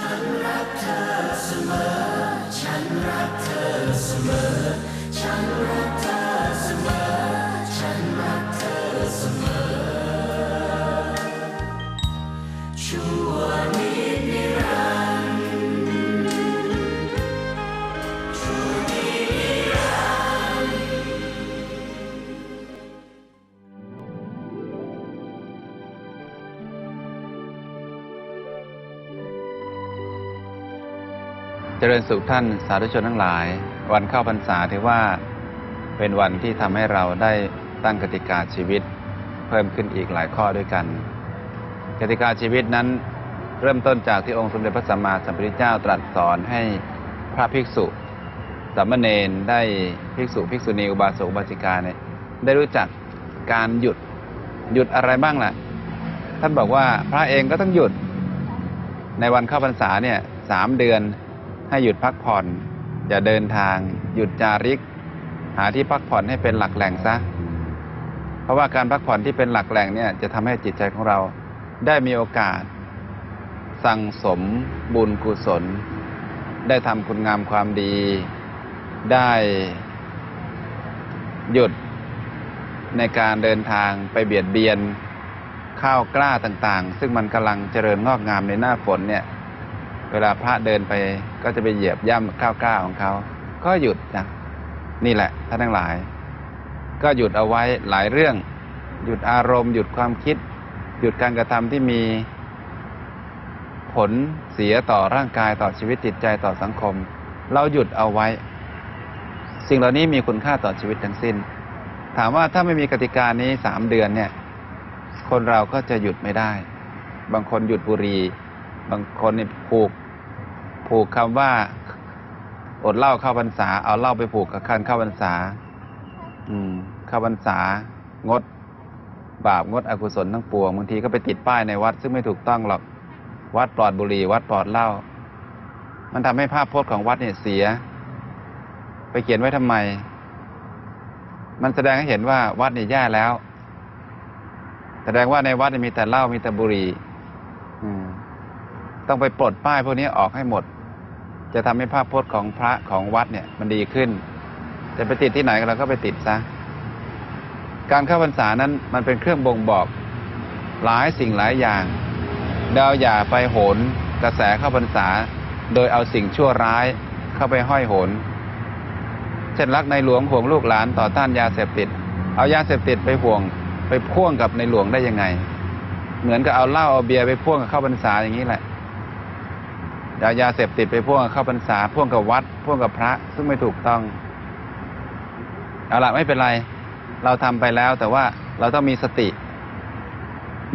ฉันรักเธอเสมอ ฉันรักเธอเสมอ ฉันรัก จริญสุขท่านสาธุชนทั้งหลาย วันเข้าพรรษาถือว่าเป็นวันที่ทำให้เราได้ตั้งกติกาชีวิต เพิ่มขึ้นอีกหลายข้อด้วยกัน กติกาชีวิตนั้น เริ่มต้นจากที่องค์สมเด็จพระสัมมาสัมพุทธเจ้าตรัสสอนให้พระภิกษุสามเณรได้ภิกษุภิกษุณีอุบาสกอุบาสิกาเนี่ยได้รู้จักการหยุดหยุดอะไรบ้างล่ะท่านบอกว่าพระเองก็ต้องหยุดในวันเข้าพรรษาเนี่ยสามเดือน ให้หยุดพักผ่อน อย่าเดินทาง หยุดจาริก หาที่พักผ่อนให้เป็นหลักแหล่งซะ เพราะว่าการพักผ่อนที่เป็นหลักแหล่งเนี่ยจะทำให้จิตใจของเราได้มีโอกาส สั่งสมบุญกุศล ได้ทำคุณงามความดี ได้หยุดในการเดินทางไปเบียดเบียนข้าวกล้าต่างๆ ซึ่งมันกำลังเจริญงอกงามในหน้าฝนเนี่ย เวลาพระเดินไปก็จะไปเหยียบย่ำข้าวกล้าของเขา ก็หยุดนะนี่แหละท่านทั้งหลาย ก็หยุดเอาไว้หลายเรื่อง หยุดอารมณ์ หยุดความคิด หยุดการกระทำที่มี ผลเสียต่อร่างกายต่อชีวิตจิตใจต่อสังคม เราหยุดเอาไว้ สิ่งเหล่านี้มีคุณค่าต่อชีวิตทั้งสิ้น ถามว่าถ้าไม่มีกติกานี้สามเดือนเนี่ย คนเราก็จะหยุดไม่ได้ บางคนหยุดบุหรี่บางคนผูก ผูกคำว่า อดเหล้าเข้าพรรษา เอาเหล้าไปผูกกับคันเข้าพรรษา อืม เข้าพรรษางด บาปงดอกุศลทั้งปวงบางทีก็ไปติดป้ายในวัด ซึ่งไม่ถูกต้องหรอกวัดปลอดบุหรี่วัดปลอดเหล้ามันทำให้ภาพพจน์ของวัดเนี่ยเสีย ไปเขียนไว้ทำไม มันแสดงให้เห็นว่าวัดเนี่ยแย่แล้ว แสดงว่าในวัดเนี่ยมีแต่เหล้ามีแต่บุหรี่ต้องไปปลดป้ายพวกนี้ออกให้หมด จะทำให้ภาพพจน์ของพระของวัดเนี่ยมันดีขึ้นจะไปติดที่ไหนเราก็ไปติดซะการเข้าพรรษานั้นมันเป็นเครื่องบ่งบอกหลายสิ่งหลายอย่างเราอย่าไปโหนกระแสเข้าพรรษา โดยเอาสิ่งชั่วร้ายเข้าไปห้อยโหนเช่นรักในหลวงห่วงลูกหลานต่อต้านยาเสพติด เอายาเสพติดไปห่วงไปพ่วงกับในหลวงได้ยังไง เหมือนกับเอาเหล้าเอาเบียร์ไปพ่วงกับเข้าพรรษาอย่างนี้แหละ เอายาเสพติดไปพ่วงกับเข้าพรรษาพ่วงกับวัด พ่วงกับพระ ซึ่งไม่ถูกต้อง เอาละไม่เป็นไร เราทำไปแล้ว แต่ว่าเราต้องมีสติ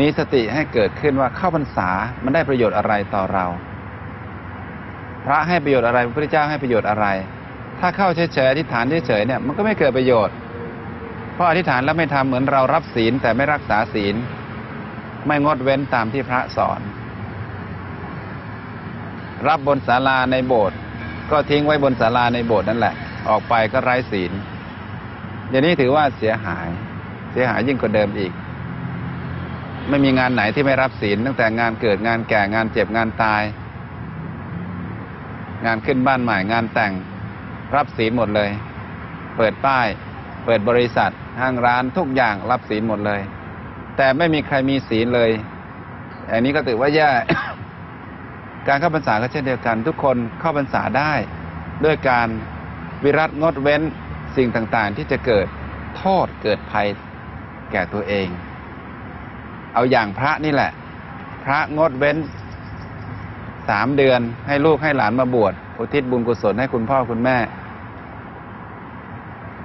มีสติให้เกิดขึ้นว่าเข้าพรรษามันได้ประโยชน์อะไรต่อเรา พระให้ประโยชน์อะไรพระพุทธเจ้าให้ประโยชน์อะไร ถ้าเข้าเฉยๆอธิษฐานเฉยๆเนี่ยมันก็ไม่เกิดประโยชน์เพราะอธิษฐานแล้วไม่ทำเหมือนเรารับศีลแต่ไม่รักษาศีล ไม่งดเว้นตามที่พระสอน รับบนศาลาในโบสถ์ก็ทิ้งไว้บนศาลาในโบสถ์นั่นแหละ ออกไปก็ไร้ศีลอย่างนี้ถือว่าเสียหาย เสียหายยิ่งกว่าเดิมอีก ไม่มีงานไหนที่ไม่รับศีลตั้งแต่งานเกิดงานแก่งานเจ็บงานตาย งานขึ้นบ้านใหม่งานแต่งรับศีลหมดเลย เปิดป้าย เปิดบริษัท ห้างร้านทุกอย่างรับศีลหมดเลย แต่ไม่มีใครมีศีลเลยอันนี้ก็ถือว่าแย่ การเข้าพรรษาก็เช่นเดียวกัน ทุกคนเข้าพรรษาได้ ด้วยการวิรัตงดเว้นสิ่งต่างๆ ที่จะเกิดโทษเกิดภัยแก่ตัวเอง เอาอย่างพระนี่แหละ พระงดเว้นสามเดือนให้ลูกให้หลานมาบวชอุทิศบุญกุศลให้คุณพ่อคุณแม่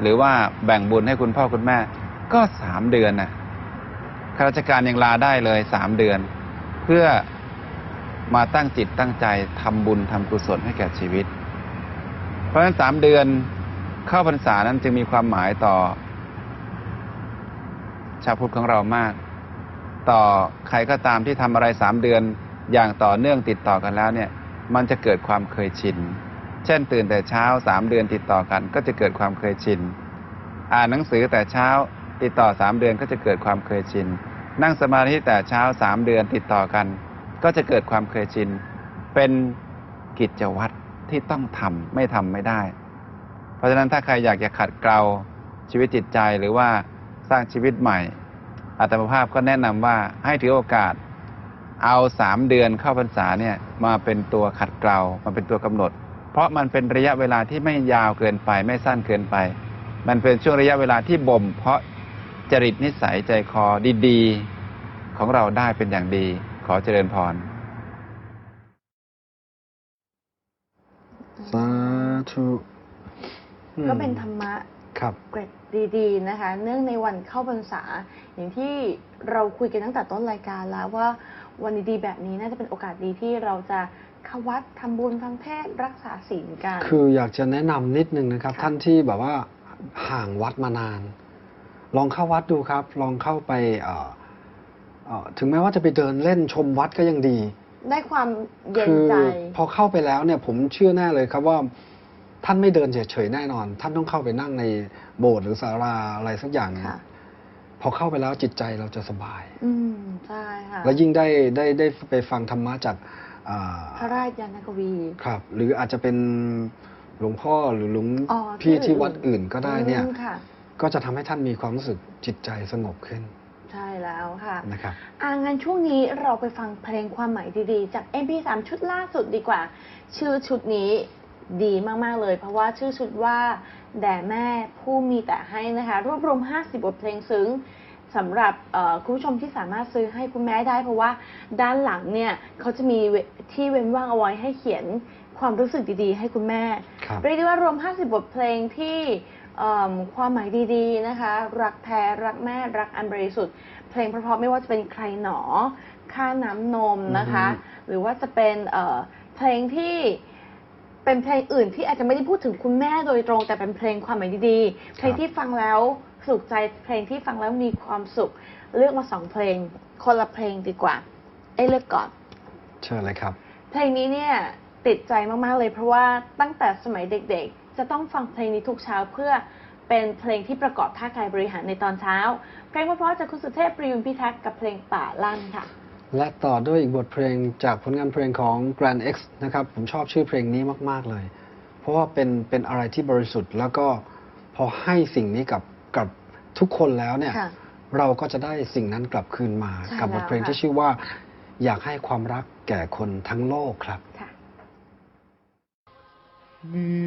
หรือว่าแบ่งบุญให้คุณพ่อคุณแม่ ก็สามเดือนนะข้าราชการยังลาได้เลยสามเดือน เพื่อ มาตั้งจิตตั้งใจทำบุญทำกุศลให้แก่ชีวิต เพราะฉะนั้นสามเดือนเข้าพรรษานั้นจึงมีความหมายต่อ ชาวพุทธของเรามาก ต่อใครก็ตามที่ทำอะไรสามเดือนอย่างต่อเนื่องติดต่อกันแล้วเนี่ย มันจะเกิดความเคยชิน เช่นตื่นแต่เช้าสามเดือนติดต่อกัน ก็จะเกิดความเคยชิน อ่านหนังสือแต่เช้าติดต่อสามเดือนก็จะเกิดความเคยชิน นั่งสมาธิแต่เช้าสามเดือนติดต่อกัน ก็จะเกิดความเคยชิน เป็นกิจวัตรที่ต้องทำไม่ทำไม่ได้ เพราะฉะนั้นถ้าใครอยากจะขัดเกลาชีวิตจิตใจหรือว่าสร้างชีวิตใหม่อาตมาภาพก็แนะนำว่าให้ถือโอกาสเอาสามเดือนเข้าพรรษาเนี่ยมาเป็นตัวขัดเกลามาเป็นตัวกำหนด เพราะมันเป็นระยะเวลาที่ไม่ยาวเกินไป ไม่สั้นเกินไป มันเป็นช่วงระยะเวลาที่บ่ม เพราะจริตนิสัยใจคอดี ๆ ของเราได้เป็นอย่างดี ขอเจริญพร สาธุอืมก็เป็นธรรมะครับ เกร็ดดีๆนะคะ เนื่องในวันเข้าพรรษา อย่างที่เราคุยกันตั้งแต่ต้นรายการแล้วว่าวันดีๆแบบนี้น่าจะเป็นโอกาสดีที่เราจะเข้าวัดทำบุญฟังเทศน์รักษาศีลกัน คืออยากจะแนะนำนิดนึงนะครับค่ะท่านที่แบบว่าห่างวัดมานาน ลองเข้าวัดดูครับ ลองเข้าไปเอ่อ เอ่อถึงแม้ว่าจะไปเดินเล่นชมวัดก็ยังดี ได้ความเย็นคืใจ พอเข้าไปแล้วเนี่ยผมเชื่อแน่เลยครับว่า ท่านไม่เดินเฉยๆแน่นอน ท่านต้องเข้าไปนั่งในโบสถ์หรือศาลาอะไรสักอย่างหนึงค่ะ พอเข้าไปแล้วจิตใจเราจะสบาย อืม ใช่ค่ะแล้วยิ่งได้ได้ได้ไปฟังธรรมะจากอ่าพระราชยานกวี ครับ หรืออาจจะเป็นหลวงพ่อหรือหลวงอ๋อพี่ที่ที่อื่น วัดอื่นก็ได้เนี่ย อืมค่ะ ก็จะทำให้ท่านมีความรู้สึกจิตใจสงบขึ้น ใช่แล้วค่ะนะครับอ่างั้นช่วงนี้เราไปฟังเพลงความหมายดีๆ จาก MP3 ชุดล่าสุดดีกว่า ชื่อชุดนี้ดีมาก ๆ เลย เพราะว่าชื่อชุดว่า แด่แม่ผู้มีแต่ให้นะคะ รวบรวม 50 บทเพลงซึ้งสำหรับเอ่อคุณผู้ชมที่สามารถซื้อให้คุณแม่ได้ เพราะว่าด้านหลังเนี่ยเขาจะมีเวที่เว้นว่างเอาไว้ให้เขียน ความรู้สึกดีๆ ให้คุณแม่ ครับเรียกได้ว่ารวม 50 บทเพลงที่เอิ่มความหมายดีๆนะคะ รักแท้รักแม่รักอันบริสุทธิ์ เพลงเพราะๆไม่ว่าจะเป็นใครหนอ ค่าน้ำนมนะคะ อือฮึ หรือว่าจะเป็นเอ่อเพลงที่เป็นเพลงอื่นที่อาจจะไม่ได้พูดถึงคุณแม่โดยตรง แต่เป็นเพลงความหมายดีๆ เพลงที่ฟังแล้วสุขใจเพลงที่ฟังแล้วมีความสุข เลือกมาสองเพลง คนละเพลงดีกว่า เอ้ยเลือกก่อน เชิญเลยครับ เพลงนี้เนี่ย ติดใจมากๆเลย เพราะว่าตั้งแต่สมัยเด็กๆ จะต้องฟังเพลงนี้ทุกเช้าเพื่อเป็นเพลงที่ประกอบท่ากายบริหารในตอนเช้า เพลงเพราะๆจากคุณสุเทพประยุนพิทักษ์กับเพลงป่าลั่นค่ะ และต่อด้วยอีกบทเพลงจากผลงานเพลงของ Grand X นะครับ ผมชอบชื่อเพลงนี้มาก ๆ เลย เพราะว่าเป็นเป็นอะไรที่บริสุทธิ์ แล้วก็พอให้สิ่งนี้กับกับทุกคนแล้วเนี่ย ค่ะเราก็จะได้สิ่งนั้นกลับคืนมา ใช่กับบทเพลงแล้วค่ะ ที่ชื่อว่า อยากให้ความรักแก่คนทั้งโลกครับ ค่ะ เมื่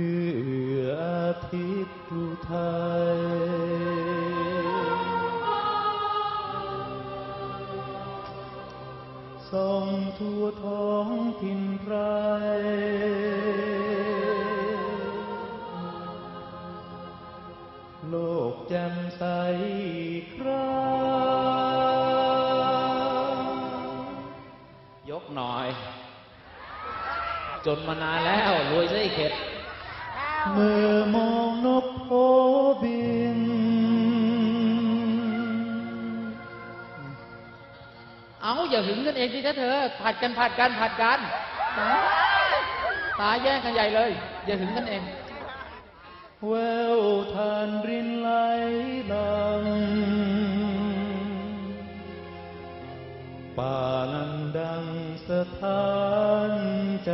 ออาทิตย์อุทัยส่องทั่วท้องถิ่นไพรโลกแจ่มใสครั้งยกหน่อย จนมานานแล้วรวยซะอีกเข็ด เมื่อมองนกโพบิน เอาอย่าหึงกันเองสินะเธอผัดกันผัดกันผัดกันตายแย่งกันใหญ่เลย อย่าหึงกันเองแววทานรินไหลลังป่าลันดังสถานใจ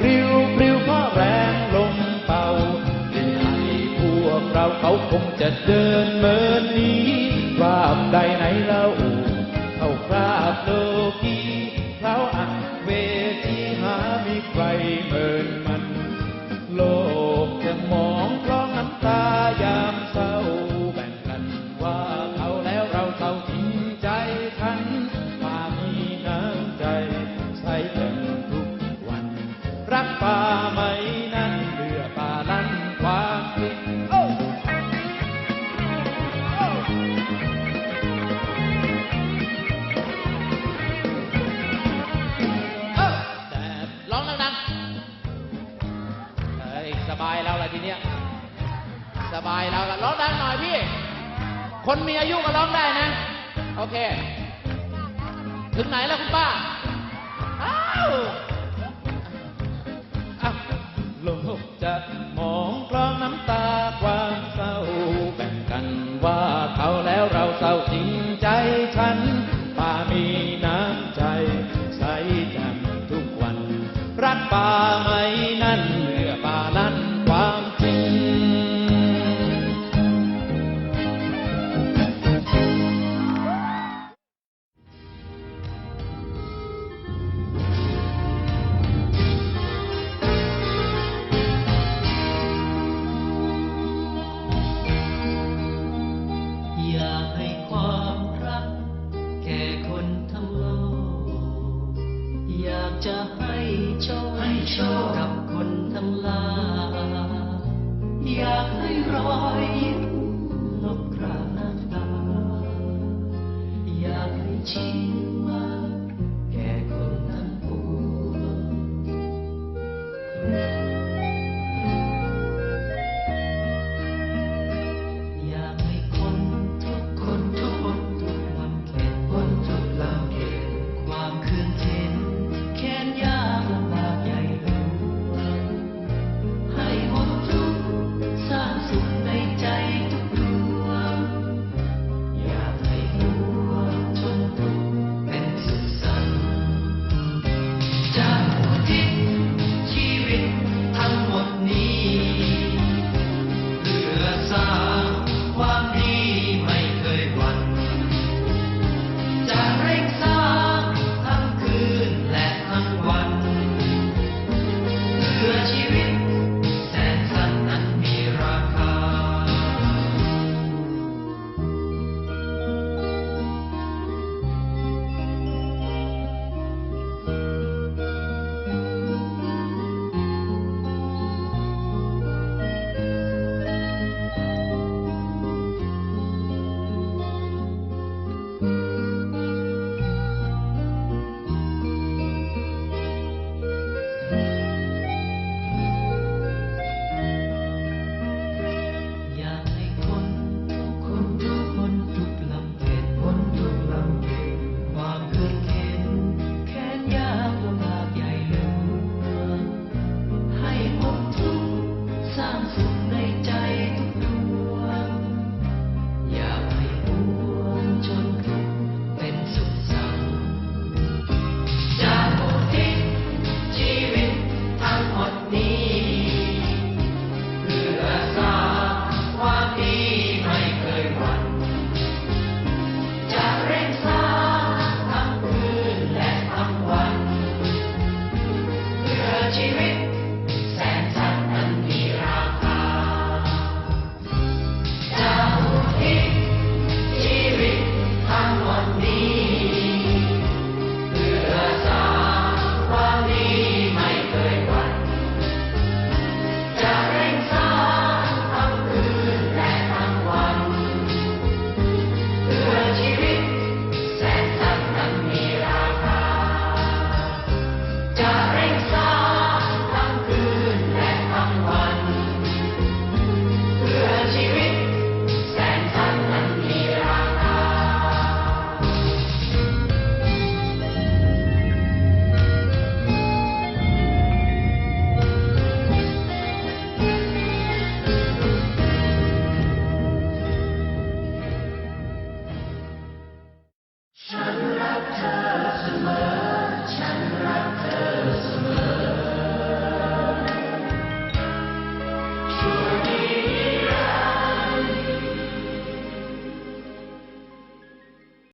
ผ้าที่ริ้วปลิวเพราะแรงลมเป่าดินไทยพวกเราเขาคงจะเดินเมินนี้ว่าใดไหนเล่า คนมีอายุก็ร้องได้นะ โอเค ถึงไหนแล้วคุณป้า อ้าวลงจะมองกลองน้ำตา